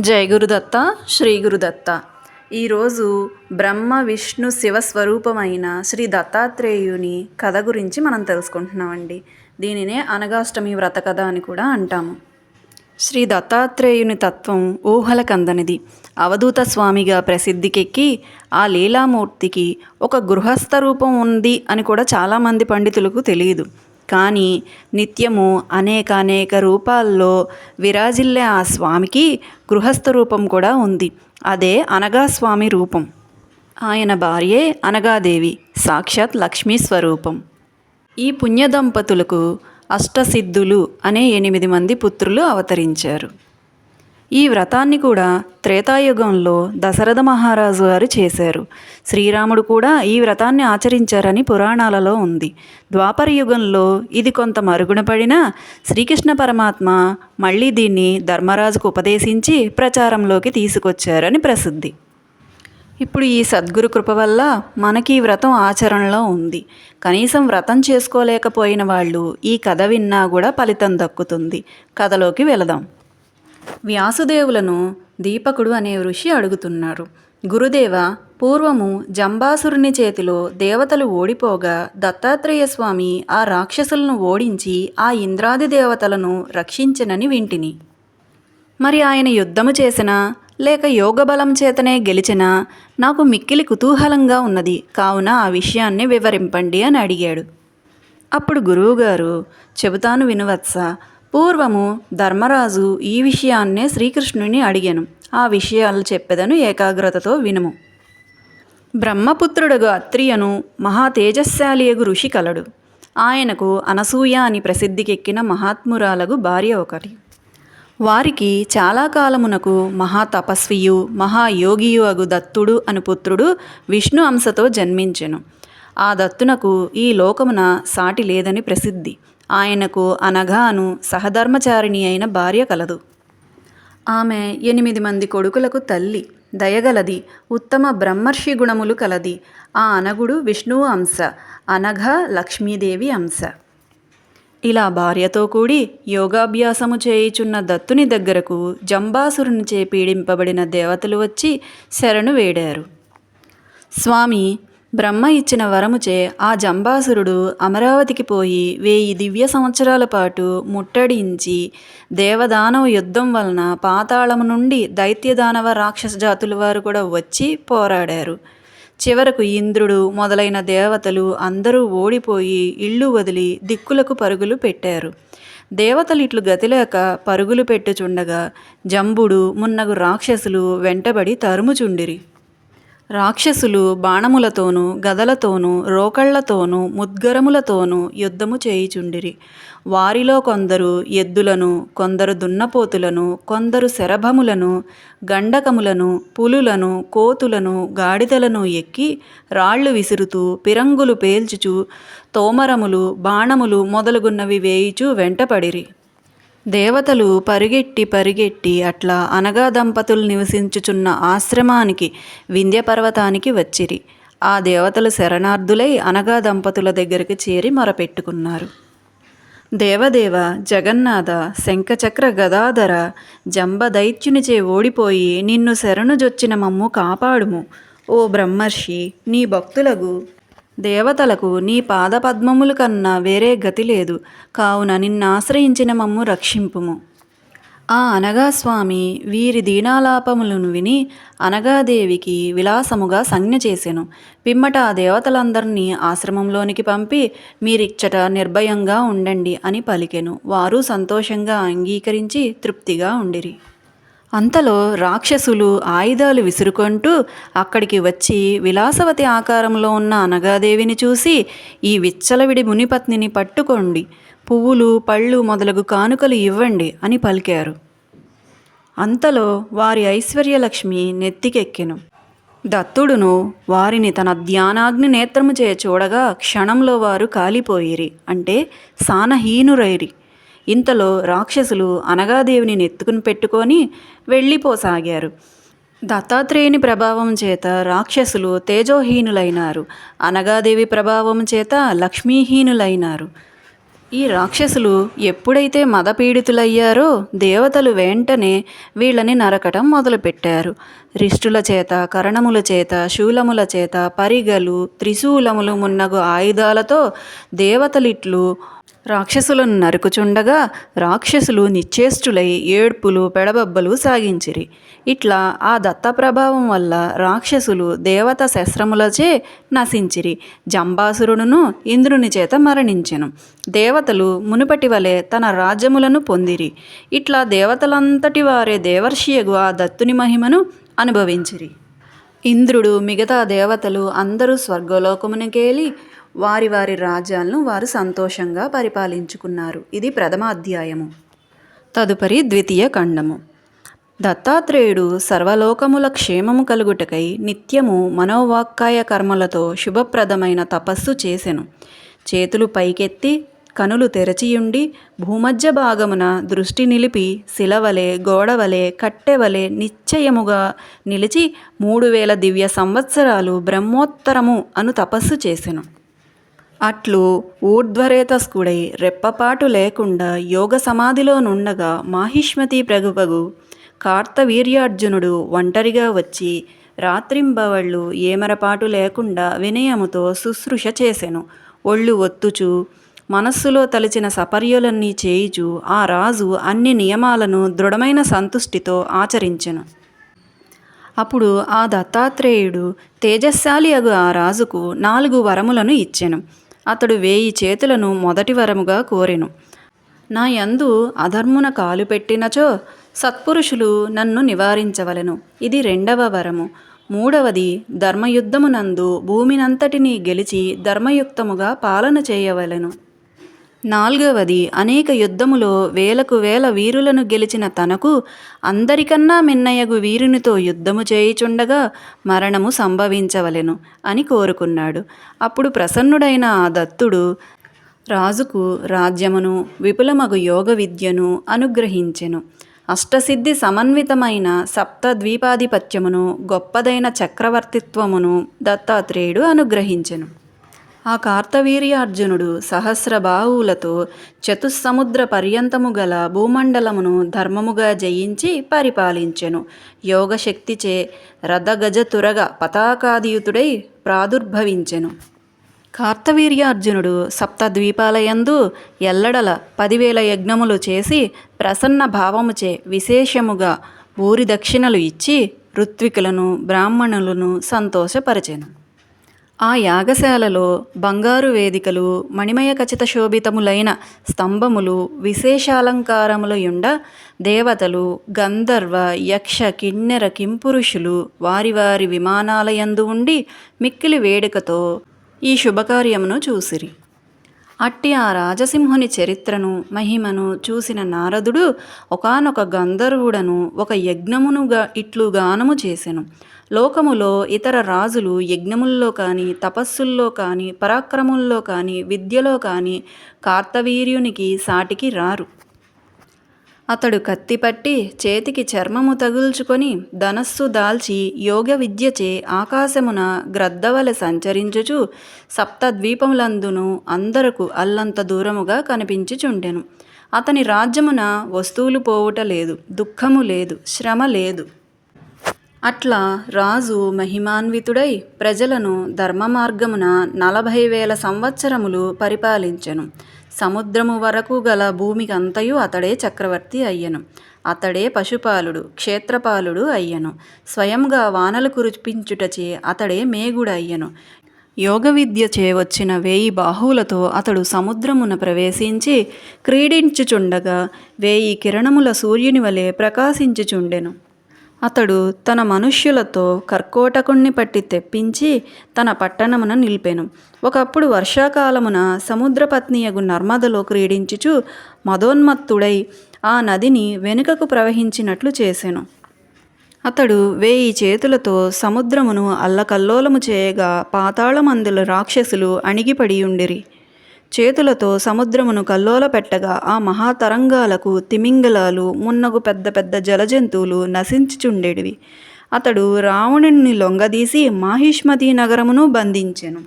జై గురుదత్త శ్రీ గురుదత్త. ఈరోజు బ్రహ్మ విష్ణు శివ స్వరూపమైన శ్రీ దత్తాత్రేయుని కథ గురించి మనం తెలుసుకుంటున్నామండి. దీనినే అనగాష్టమి వ్రత కథ అని కూడా అంటాము. శ్రీ దత్తాత్రేయుని తత్వం ఊహల కందనిది. అవధూత స్వామిగా ప్రసిద్ధికెక్కి ఆ లీలామూర్తికి ఒక గృహస్థ రూపం ఉంది అని కూడా చాలామంది పండితులకు తెలియదు. కానీ నిత్యము అనేకానేక రూపాల్లో విరాజిల్లే ఆ స్వామికి గృహస్థ రూపం కూడా ఉంది. అదే అనగాస్వామి రూపం. ఆయన భార్యే అనగాదేవి సాక్షాత్ లక్ష్మీ స్వరూపం. ఈ పుణ్య దంపతులకు అష్టసిద్ధులు అనే ఎనిమిది మంది పుత్రులు అవతరించారు. ఈ వ్రతాన్ని కూడా త్రేతాయుగంలో దశరథ మహారాజు గారు చేశారు. శ్రీరాముడు కూడా ఈ వ్రతాన్ని ఆచరించారని పురాణాలలో ఉంది. ద్వాపర యుగంలో ఇది కొంత మరుగున పడినా శ్రీకృష్ణ పరమాత్మ మళ్ళీ దీన్ని ధర్మరాజుకు ఉపదేశించి ప్రచారంలోకి తీసుకొచ్చారని ప్రసిద్ధి. ఇప్పుడు ఈ సద్గురు కృప వల్ల మనకి ఈ వ్రతం ఆచరణలో ఉంది. కనీసం వ్రతం చేసుకోలేకపోయిన వాళ్ళు ఈ కథ విన్నా కూడా ఫలితం దక్కుతుంది. కథలోకి వెళదాం. వ్యాసుదేవులను దీపకుడు అనే ఋషి అడుగుతున్నారు. గురుదేవ పూర్వము జంబాసురుని చేతిలో దేవతలు ఓడిపోగా దత్తాత్రేయ స్వామి ఆ రాక్షసులను ఓడించి ఆ ఇంద్రాది దేవతలను రక్షించనని వింటిని. మరి ఆయన యుద్ధము చేసినా లేక యోగబలం చేతనే గెలిచినా నాకు మిక్కిలి కుతూహలంగా ఉన్నది. కావున ఆ విషయాన్ని వివరింపండి అని అడిగాడు. అప్పుడు గురువుగారు చెబుతాను వినువత్స పూర్వము ధర్మరాజు ఈ విషయాన్నే శ్రీకృష్ణుని అడిగాను. ఆ విషయాలు చెప్పెదను ఏకాగ్రతతో వినుము. బ్రహ్మపుత్రుడుగు అత్రియను మహా తేజస్శాలియగు ఋషి కలడు. ఆయనకు అనసూయ అని ప్రసిద్ధికెక్కిన మహాత్మురాలగు భార్య ఒకటి. వారికి చాలా కాలమునకు మహాతపస్వియు మహాయోగియు అగు దత్తుడు అను పుత్రుడు విష్ణు అంశతో జన్మించెను. ఆ దత్తునకు ఈ లోకమున సాటి లేదని ప్రసిద్ధి. ఆయనకు అనఘాను సహధర్మచారిణి అయిన భార్య కలదు. ఆమె ఎనిమిది మంది కొడుకులకు తల్లి దయగలది ఉత్తమ బ్రహ్మర్షి గుణములు కలది. ఆ అనగుడు విష్ణువు అంశ అనఘ లక్ష్మీదేవి అంశ. ఇలా భార్యతో కూడి యోగాభ్యాసము చేయుచున్న దత్తుని దగ్గరకు జంబాసురునిచే పీడింపబడిన దేవతలు వచ్చి శరణు వేడారు. స్వామి బ్రహ్మ ఇచ్చిన వరముచే ఆ జంబాసురుడు అమరావతికి పోయి వేయి దివ్య సంవత్సరాల పాటు ముట్టడించి దేవదానవ యుద్ధం వలన పాతాళము నుండి దైత్యదానవ రాక్షస జాతుల వారు కూడా వచ్చి పోరాడారు. చివరకు ఇంద్రుడు మొదలైన దేవతలు అందరూ ఓడిపోయి ఇళ్ళు వదిలి దిక్కులకు పరుగులు పెట్టారు. దేవతలు ఇట్లు గతిలేక పరుగులు పెట్టుచుండగా జంబుడు మున్నగు రాక్షసులు వెంటబడి తరుముచుండిరి. రాక్షసులు బాణములతోనూ గదలతోనూ రోకళ్ళతోనూ ముద్గరములతోనూ యుద్ధము చేయుచుండిరి. వారిలో కొందరు ఎద్దులను కొందరు దున్నపోతులను కొందరు శరభములను గండకములను పులులను కోతులను గాడిదలను ఎక్కి రాళ్ళు విసురుతూ పిరంగులు పేల్చుచు తోమరములు బాణములు మొదలుగున్నవి వేయిచూ వెంటపడిరి. దేవతలు పరిగెట్టి పరిగెట్టి అట్లా అనగా దంపతులు నివసించుచున్న ఆశ్రమానికి వింధ్యపర్వతానికి వచ్చిరి. ఆ దేవతలు శరణార్థులై అనగా దంపతుల దగ్గరికి చేరి మొరపెట్టుకున్నారు. దేవదేవ జగన్నాథ శంఖచక్ర గదాధర జంబదైత్యునిచే ఓడిపోయి నిన్ను శరణుజొచ్చిన మమ్ము కాపాడుము. ఓ బ్రహ్మర్షి నీ భక్తులకు దేవతలకు నీ పాదపద్మముల కన్నా వేరే గతి లేదు. కావున నిన్నాశ్రయించిన మమ్ము రక్షింపుము. ఆ అనగా స్వామి వీరి దీనాలాపములను విని అనగాదేవికి విలాసముగా సంజ్ఞ చేసెను. పిమ్మట ఆ దేవతలందరినీ ఆశ్రమంలోనికి పంపి మీరిచ్చట నిర్భయంగా ఉండండి అని పలికెను. వారు సంతోషంగా అంగీకరించి తృప్తిగా ఉండిరి. అంతలో రాక్షసులు ఆయుధాలు విసురుకుంటూ అక్కడికి వచ్చి విలాసవతి ఆకారంలో ఉన్న అనగాదేవిని చూసి ఈ విచ్చలవిడి మునిపత్నిని పట్టుకోండి. పువ్వులు పళ్ళు మొదలగు కానుకలు ఇవ్వండి అని పలికారు. అంతలో వారి ఐశ్వర్యలక్ష్మి నెత్తికెక్కెను. దత్తుడును వారిని తన ధ్యానాగ్ని నేత్రము చే చూడగా క్షణంలో వారు కాలిపోయిరి అంటే సానహీనురైరి. ఇంతలో రాక్షసులు అనగాదేవిని నెత్తుకుని పెట్టుకొని వెళ్ళిపోసాగారు. దత్తాత్రేయుని ప్రభావం చేత రాక్షసులు తేజోహీనులైనారు. అనగాదేవి ప్రభావం చేత లక్ష్మీహీనులైనారు. ఈ రాక్షసులు ఎప్పుడైతే మదపీడితులయ్యారో దేవతలు వెంటనే వీళ్ళని నరకటం మొదలుపెట్టారు. రిష్టుల చేత కరణముల చేత శూలముల చేత పరిగలు త్రిశూలములు మున్నగు ఆయుధాలతో దేవతలిట్లు రాక్షసులను నరుకుచుండగా రాక్షసులు నిశ్చేష్టులై ఏడ్పులు పెడబబ్బలు సాగించిరి. ఇట్లా ఆ దత్త ప్రభావం వల్ల రాక్షసులు దేవత శస్త్రములచే నశించిరి. జంబాసురుడును ఇంద్రుని చేత మరణించెను. దేవతలు మునుపటి వలె తన రాజ్యములను పొందిరి. ఇట్లా దేవతలంతటి వారే దేవర్షియగు ఆ దత్తుని మహిమను అనుభవించిరి. ఇంద్రుడు మిగతా దేవతలు అందరూ స్వర్గలోకమునికేలి వారి వారి రాజ్యాలను వారు సంతోషంగా పరిపాలించుకున్నారు. ఇది ప్రథమ అధ్యాయము. తదుపరి ద్వితీయ ఖండము. దత్తాత్రేయుడు సర్వలోకముల క్షేమము కలుగుటకై నిత్యము మనోవాక్కాయ కర్మలతో శుభప్రదమైన తపస్సు చేసెను. చేతులు పైకెత్తి కనులు తెరచియుండి భూమధ్య భాగమున దృష్టి నిలిపి శిలవలే గోడవలే కట్టెవలే నిశ్చయముగా నిలిచి మూడు వేల దివ్య సంవత్సరాలు బ్రహ్మోత్తరము అను తపస్సు చేసెను. అట్లు ఊర్ధ్వరేతస్కుడై రెప్పపాటు లేకుండా యోగ సమాధిలో నుండగా మాహిష్మతి ప్రభువగు కార్తవీర్యార్జునుడు ఒంటరిగా వచ్చి రాత్రింబవళ్ళు ఏమరపాటు లేకుండా వినయముతో శుశ్రూష చేసెను. ఒళ్ళు ఒత్తుచు మనస్సులో తలిచిన సపర్యులన్నీ చేయుచు ఆ రాజు అన్ని నియమాలను దృఢమైన సంతుష్టితో ఆచరించెను. అప్పుడు ఆ దత్తాత్రేయుడు తేజశాలి అగు ఆ రాజుకు నాలుగు వరములను ఇచ్చెను. అతడు వేయి చేతులను మొదటి వరముగా కోరెను. నా యందు అధర్మున కాలు పెట్టినచో సత్పురుషులు నన్ను నివారించవలెను. ఇది రెండవ వరము. మూడవది ధర్మయుద్ధమునందు భూమినంతటినీ గెలిచి ధర్మయుక్తముగా పాలన చేయవలెను. నాల్గవది అనేక యుద్ధములో వేలకు వేల వీరులను గెలిచిన తనకు అందరికన్నా మిన్నయ్యగు వీరునితో యుద్ధము చేయుచుండగా మరణము సంభవించవలెను అని కోరుకున్నాడు. అప్పుడు ప్రసన్నుడైన ఆ దత్తుడు రాజుకు రాజ్యమును విపులమగు యోగ విద్యను అనుగ్రహించెను. అష్టసిద్ధి సమన్వితమైన సప్త ద్వీపాధిపత్యమును గొప్పదైన చక్రవర్తిత్వమును దత్తాత్రేయుడు అనుగ్రహించెను. ఆ కార్తవీర్యార్జునుడు సహస్ర బాహువులతో చతుస్సముద్ర పర్యంతము గల భూమండలమును ధర్మముగా జయించి పరిపాలించెను. యోగశక్తిచే రథగజతురగ పతాకాదియుతుడై ప్రాదుర్భవించెను. కార్తవీర్యార్జునుడు సప్తద్వీపాలయందు ఎల్లడల పదివేల యజ్ఞములు చేసి ప్రసన్న భావముచే విశేషముగా ఊరి దక్షిణలు ఇచ్చి ఋత్వికులను బ్రాహ్మణులను సంతోషపరచెను. ఆ యాగశాలలో బంగారు వేదికలు మణిమయ ఖచిత శోభితములైన స్తంభములు విశేషాలంకారములయుండ దేవతలు గంధర్వ యక్ష కిన్నెర కింపురుషులు వారి వారి విమానాలయందు ఉండి మిక్కిలి వేడుకతో ఈ శుభకార్యమును చూసిరి. అట్టి ఆ రాజసింహుని చరిత్రను మహిమను చూసిన నారదుడు ఒకానొక గంధర్వుడను ఒక యజ్ఞమునుగా ఇట్లు గానము చేసెను. లోకములో ఇతర రాజులు యజ్ఞముల్లో కానీ తపస్సుల్లో కానీ పరాక్రముల్లో కానీ విద్యలో కానీ కార్తవీర్యునికి సాటికి రారు. అతడు కత్తిపట్టి చేతికి చర్మము తగుల్చుకొని ధనస్సు దాల్చి యోగ విద్యచే ఆకాశమున గ్రద్దవల సంచరించుచు సప్తద్వీపములందును అందరకు అల్లంత దూరముగా కనిపించుచుండెను. అతని రాజ్యమున వస్తువులు పోవుట లేదు దుఃఖము లేదు శ్రమ లేదు. అట్లా రాజు మహిమాన్వితుడై ప్రజలను ధర్మ మార్గమున నలభై వేల సంవత్సరములు పరిపాలించెను. సముద్రము వరకు గల భూమికంతయు అతడే చక్రవర్తి అయ్యను. అతడే పశుపాలుడు క్షేత్రపాలుడు అయ్యను. స్వయంగా వానలు కురిపించుటచే అతడే మేగుడు అయ్యను యోగ విద్య చేయవచ్చిన వేయి బాహువులతో అతడు సముద్రమున ప్రవేశించి క్రీడించుచుండగా వేయి కిరణముల సూర్యుని వలె ప్రకాశించుచుండెను. అతడు తన మనుష్యులతో కర్కోటకుణ్ణి పట్టి తెప్పించి తన పట్టణమున నిలిపెను. ఒకప్పుడు వర్షాకాలమున సముద్రపత్నియగు నర్మదలో క్రీడించుచు మదోన్మత్తుడై ఆ నదిని వెనుకకు ప్రవహించినట్లు చేసెను. అతడు వేయి చేతులతో సముద్రమును అల్లకల్లోలము చేయగా పాతాళమందుల రాక్షసులు అణిగిపడి ఉండిరి చేతులతో సముద్రమును కల్లోల పెట్టగా ఆ మహాతరంగాలకు తిమింగలాలు మున్నగు పెద్ద పెద్ద జలజంతువులు నశించుచుండేటివి అతడు రావణుని లొంగదీసి మాహిష్మతి నగరమును బంధించెను.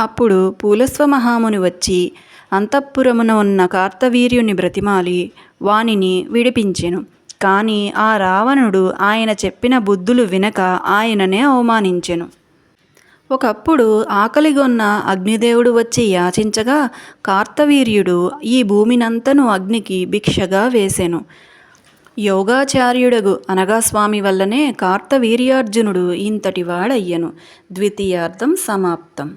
అప్పుడు పూలస్వ మహాముని వచ్చి అంతఃపురమున ఉన్న కార్తవీర్యుని బ్రతిమాలి వానిని విడిపించెను. కానీ ఆ రావణుడు ఆయన చెప్పిన బుద్ధులు వినక ఆయననే అవమానించెను. ఒకప్పుడు ఆకలిగొన్న అగ్నిదేవుడు వచ్చి యాచించగా కార్తవీర్యుడు ఈ భూమినంతను అగ్నికి భిక్షగా వేసెను. యోగాచార్యుడగు అనగా స్వామి వల్లనే కార్తవీర్యార్జునుడు ఇంతటి వాడయ్యను. ద్వితీయార్థం సమాప్తం.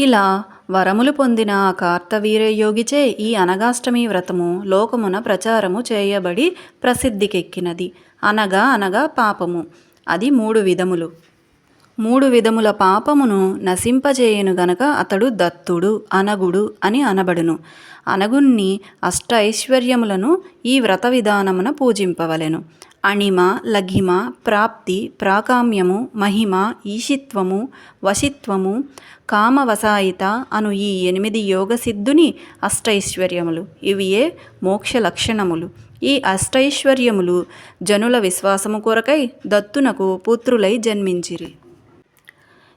ఇలా వరములు పొందిన ఆ కార్తవీర్యయోగిచే ఈ అనగాష్టమి వ్రతము లోకమున ప్రచారము చేయబడి ప్రసిద్ధికెక్కినది. అనగా అనగా పాపము. అది మూడు విధములు. మూడు విధముల పాపమును నశింపజేయను గనక అతడు దత్తుడు అనగుడు అని అనబడును. అనగుణ్ణి అష్ట ఐశ్వర్యములను ఈ వ్రత విధానమున పూజింపవలెను. అణిమ లఘిమ ప్రాప్తి ప్రాకామ్యము మహిమ ఈషిత్వము వశిత్వము కామవసాయిత అను ఈ ఎనిమిది యోగసిద్ధుని అష్టైశ్వర్యములు. ఇవియే మోక్ష లక్షణములు. ఈ అష్టైశ్వర్యములు జనుల విశ్వాసము కొరకై దత్తునకు పుత్రులై జన్మించిరి.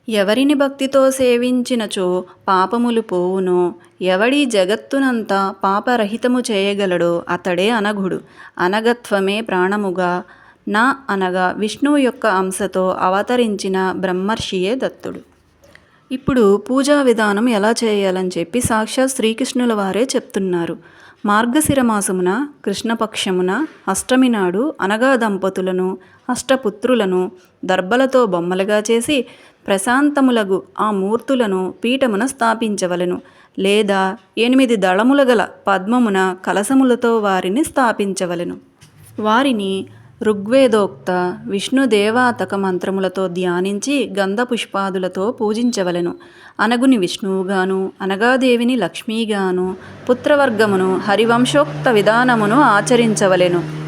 ఎవరిని భక్తితో సేవించినచో పాపములు పోవునో ఎవడి జగత్తునంతా పాపరహితము చేయగలడో అతడే అనఘుడు. అనగత్వమే ప్రాణముగా నా అనగా విష్ణువు యొక్క అంశతో అవతరించిన బ్రహ్మర్షియే దత్తుడు. ఇప్పుడు పూజా విధానం ఎలా చేయాలని చెప్పి సాక్షాత్ శ్రీకృష్ణుల వారే చెప్తున్నారు. మార్గశిర మాసమున కృష్ణపక్షమున అష్టమి నాడు అనగా దంపతులను అష్టపుత్రులను దర్భలతో బొమ్మలుగా చేసి ప్రశాంతములగు ఆ మూర్తులను పీఠమున స్థాపించవలెను. లేదా ఎనిమిది దళముల గల పద్మమున కలసములతో వారిని స్థాపించవలెను. వారిని ఋగ్వేదోక్త విష్ణుదేవాతక మంత్రములతో ధ్యానించి గంధ పుష్పాదులతో పూజించవలెను. అనగుని విష్ణువుగాను అనగాదేవిని లక్ష్మీగాను పుత్రవర్గమును హరివంశోక్త విధానమును ఆచరించవలెను.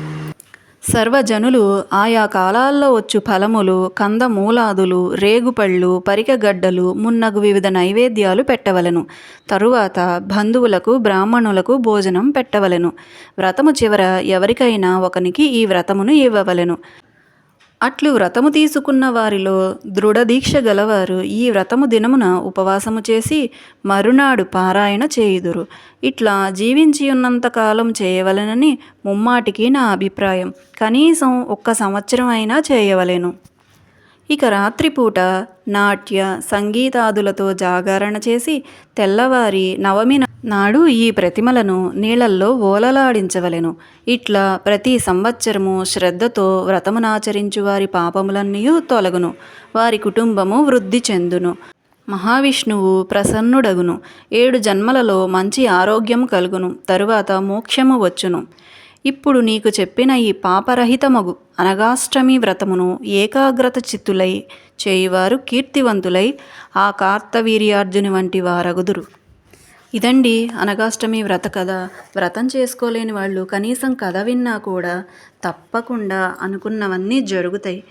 సర్వజనులు ఆయా కాలాల్లో వచ్చు ఫలములు కందమూలాదులు రేగుపళ్ళు పరికగడ్డలు మున్నగు వివిధ నైవేద్యాలు పెట్టవలెను. తరువాత బంధువులకు బ్రాహ్మణులకు భోజనం పెట్టవలెను. వ్రతము చివర ఎవరికైనా ఒకనికి ఈ వ్రతమును ఇవ్వవలెను. అట్లు వ్రతము తీసుకున్న వారిలో దృఢదీక్ష గలవారు ఈ వ్రతము దినమున ఉపవాసము చేసి మరునాడు పారాయణ చేయుదురు. ఇట్లా జీవించి ఉన్నంతకాలం చేయవలెనని ముమ్మాటికి నా అభిప్రాయం. కనీసం ఒక్క సంవత్సరం అయినా చేయవలెను. ఇక రాత్రిపూట నాట్య సంగీతాదులతో జాగరణ చేసి తెల్లవారి నవమి నాడు ఈ ప్రతిమలను నీళ్ళల్లో ఓలలాడించవలెను. ఇట్లా ప్రతి సంవత్సరము శ్రద్ధతో వ్రతమునాచరించు వారి పాపములన్నీ తొలగును. వారి కుటుంబము వృద్ధి చెందును. మహావిష్ణువు ప్రసన్నుడగును. ఏడు జన్మలలో మంచి ఆరోగ్యం కలుగును. తరువాత మోక్షము వచ్చును. ఇప్పుడు నీకు చెప్పిన ఈ పాపరహితమగు అనగాష్టమి వ్రతమును ఏకాగ్రత చిత్తులై చేయువారు కీర్తివంతులై ఆ కార్తవీర్యార్జుని వంటి వారగుదురు. ఇదండి అనగాష్టమి వ్రత కథ. వ్రతం చేసుకోలేని వాళ్ళు కనీసం కథ విన్నా కూడా తప్పకుండా అనుకున్నవన్నీ జరుగుతాయి.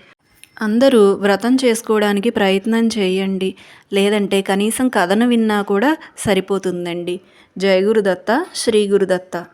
అందరూ వ్రతం చేసుకోవడానికి ప్రయత్నం చేయండి. లేదంటే కనీసం కథను విన్నా కూడా సరిపోతుందండి. జయ గురుదత్త శ్రీ గురుదత్త